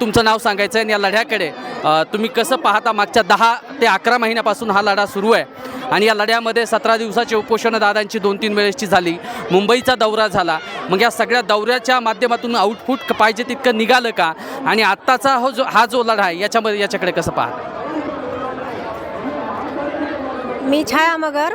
तुमचं नाव सांगायचं आहे आणि या लढ्याकडे तुम्ही कसं पाहता मागच्या दहा ते अकरा महिन्यापासून हा लढा सुरू आहे? आणि या लढ्यामध्ये सतरा दिवसाची उपोषणं दादांची दोन तीन वेळेसची झाली मुंबईचा दौरा झाला. मग या सगळ्या दौऱ्याच्या माध्यमातून आउटपुट पाहिजे तितकं निघालं का? आणि आत्ताचा हो जो हा जो लढा आहे याच्यामध्ये याच्याकडे कसं पाहता? मी छाया मगर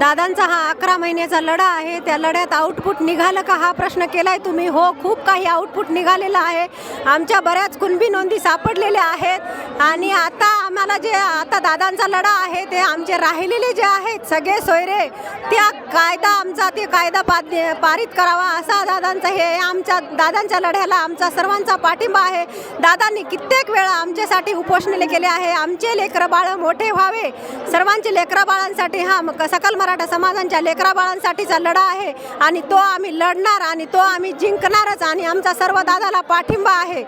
दादांचा हा अकरा महिन्याचा लढा आहे. त्या लढ्यात आउटपुट निघालं का हा प्रश्न केलाय तुम्ही? हो खूप काही आउटपुट निघालेलं आहे. आमच्या बऱ्याच कुणबी नोंदी सापडलेल्या आहेत. आणि आता आम्हाला जे आता दादांचा लढा आहे ते आमचे राहिलेले जे आहेत सगळे सोयरे त्या कायदा आमचा ते कायदा पाद पारित करावा असा दादांचा हे आमच्या दादांच्या लढ्याला आमचा सर्वांचा पाठिंबा आहे. दादांनी कित्येक वेळा आमच्यासाठी उपोषणले केले आहे. आमचे लेकरं बाळं मोठे व्हावे. सर्वांचे लेकरं बाळांसाठी हा सकल मरा मराठा समाजांच्या लेकरा बाळांसाठीचा लढा आहे आणि तो आम्ही लढणार आणि तो आम्ही जिंकणारच आणि आमचा सर्व दादाला पाठिंबा आहे.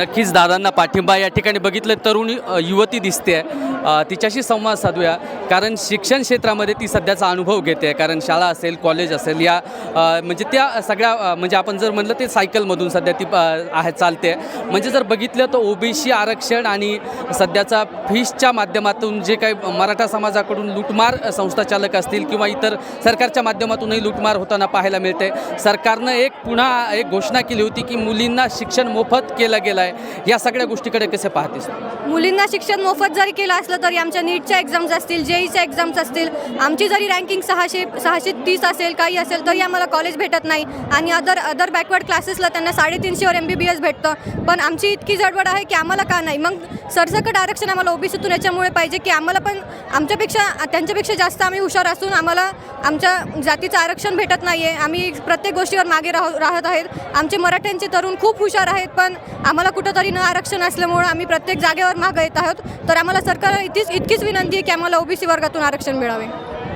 नक्कीच दादांना पाठिंबा या ठिकाणी बघितलं तरुण युवती दिसते. आहे तिच्याशी संवाद साधूया. कारण शिक्षण क्षेत्रामध्ये ती सध्याचा अनुभव घेते. कारण शाळा असेल कॉलेज असेल या म्हणजे त्या सगळ्या म्हणजे आपण जर म्हणलं ते सायकलमधून सध्या ती आहे चालते. म्हणजे जर बघितलं तर ओबीसी आरक्षण आणि सध्याचा फीसच्या माध्यमातून जे काही मराठा समाजाकडून लुटमार संस्थाचालक असतील किंवा इतर सरकारच्या माध्यमातूनही लुटमार होताना पाहायला मिळते. सरकारनं एक पुन्हा एक घोषणा केली होती की मुलींना शिक्षण मोफत केलं गेलं आहे या सगळ्या गोष्टीकडे कसे पाहतेस? मुलींना शिक्षण मोफत जरी केलं असलं तरी आमच्या नीटच्या एक्झाम्स असतील जेईच्या एक्झाम्स असतील आमची जरी रँकिंग सहाशे सहाशे तीस असेल काही असेल तरी आम्हाला कॉलेज भेटत नाही. आणि अदर अदर बॅकवर्ड क्लासेसला त्यांना साडेतीनशेवर एम बी बी एस भेटतं. पण आमची इतकी जडबड आहे की आम्हाला का नाही? मग सरसकट आरक्षण आम्हाला ओबीसीतून याच्यामुळे पाहिजे की आम्हाला पण आमच्यापेक्षा त्यांच्यापेक्षा जास्त आम्ही हुशार असून आम्हाला आमच्या जातीचं आरक्षण भेटत नाही आहे आम्ही प्रत्येक गोष्टीवर मागे राह राहत आहेत. आमचे मराठ्यांचे तरुण खूप हुशार आहेत पण आम्हाला कुठंतरी न आरक्षण असल्यामुळं आम्ही प्रत्येक जागेवर मागं येत आहोत. तर आम्हाला सरकार इतकीच इतकीच विनंती आहे की आम्हाला ओबीसी वर्गातून आरक्षण मिळावे.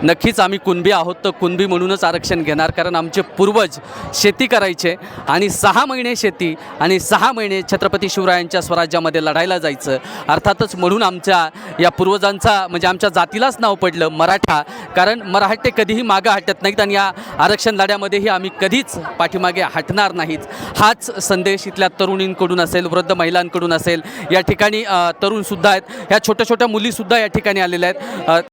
नक्कीच आम्ही कुणबी आहोत तर कुणबी म्हणूनच आरक्षण घेणार कारण आमचे पूर्वज शेती करायचे आणि सहा महिने शेती आणि सहा महिने छत्रपती शिवरायांच्या स्वराज्यामध्ये लढायला जायचं. अर्थातच म्हणून आमच्या या पूर्वजांचा म्हणजे आमच्या जातीलाच नाव पडलं मराठा कारण मराठे कधीही मागं हटत नाहीत आणि या आरक्षण लढ्यामध्येही आम्ही कधीच पाठीमागे हटणार नाहीत. हाच संदेश इथल्या तरुणींकडून असेल वृद्ध महिलांकडून असेल. या ठिकाणी तरुणसुद्धा आहेत. ह्या छोट्या छोट्या मुलीसुद्धा या ठिकाणी आलेल्या आहेत.